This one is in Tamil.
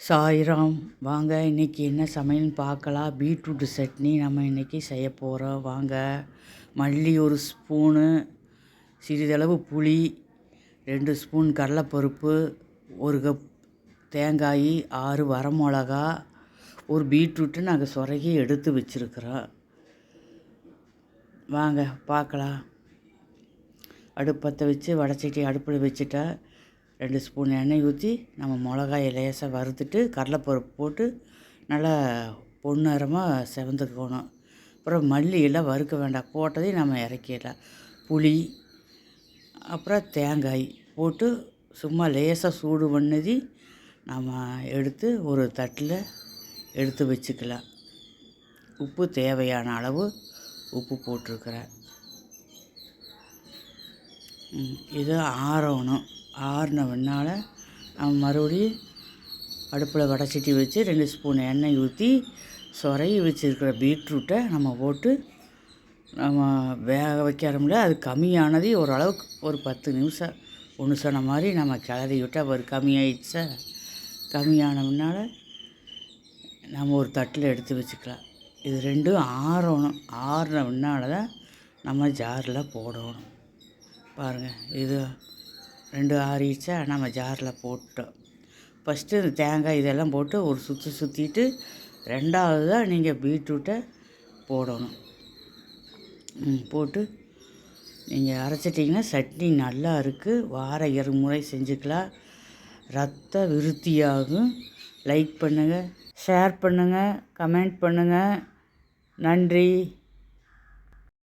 சாய்ராம் வாங்க இன்றைக்கி என்ன சமையல்னு பார்க்கலாம் பீட்ரூட்டு சட்னி நம்ம இன்றைக்கி செய்ய போகிறோம் வாங்க மல்லி ஒரு ஸ்பூனு சிறிதளவு புளி ரெண்டு ஸ்பூன் கடலைப்பருப்பு ஒரு கப் தேங்காய் ஆறு வரமிளகா ஒரு பீட்ரூட்டு நாங்கள் சொரகி எடுத்து வச்சுருக்குறோம். வாங்க பார்க்கலாம். அடுப்பத்தை வச்சு வடச்சட்டி அடுப்பில் வச்சுட்டா ரெண்டு ஸ்பூன் எண்ணெய் ஊற்றி நம்ம மிளகாயை லேசாக வறுத்துட்டு கடலைப்பருப்பு போட்டு நல்லா பொன்னிறமாக செவந்துக்கணும். அப்புறம் மல்லி எல்லாம் வறுக்க வேண்டாம். போட்டதையும் நம்ம இறக்கிடலாம். புளி அப்புறம் தேங்காய் போட்டு சும்மா லேசாக சூடு பண்ணதி நம்ம எடுத்து ஒரு தட்டில் எடுத்து வச்சுக்கலாம். உப்பு தேவையான அளவு உப்பு போட்டிருக்கிறேன். இது ஆறணும். ஆறின பின்னால் நம்ம மறுபடியும் அடுப்பில் வடைச்சட்டி வச்சு ரெண்டு ஸ்பூன் எண்ணெய் ஊற்றி சொரையை வச்சுருக்கிற பீட்ரூட்டை நம்ம போட்டு நம்ம வேக வைக்கிறோம்ல அது கம்மியானது ஓரளவுக்கு ஒரு பத்து நிமிஷம் ஒன்று சொன்ன மாதிரி நம்ம கிளறி விட்டால் ஒரு கம்மியாயிடுச்சா கம்மியானதுனால நம்ம ஒரு தட்டில் எடுத்து வச்சுக்கலாம். இது ரெண்டும் ஆறணும். ஆறின பின்னால் தான் நம்ம ஜாரில் போடணும். பாருங்கள் இது ரெண்டு ஆறிச்சா நம்ம ஜாரில் போட்டோம். ஃபஸ்ட்டு இந்த தேங்காய் இதெல்லாம் போட்டு ஒரு சுற்றி சுற்றிட்டு ரெண்டாவது தான் நீங்கள் பீட்ரூட்டை போடணும். போட்டு நீங்கள் அரைச்சிட்டிங்கன்னா சட்னி நல்லா இருக்குது வார இருமுறை செஞ்சுக்கலாம். ரத்த விருத்தியாகும். லைக் பண்ணுங்கள் ஷேர் பண்ணுங்கள் கமெண்ட் பண்ணுங்கள் நன்றி.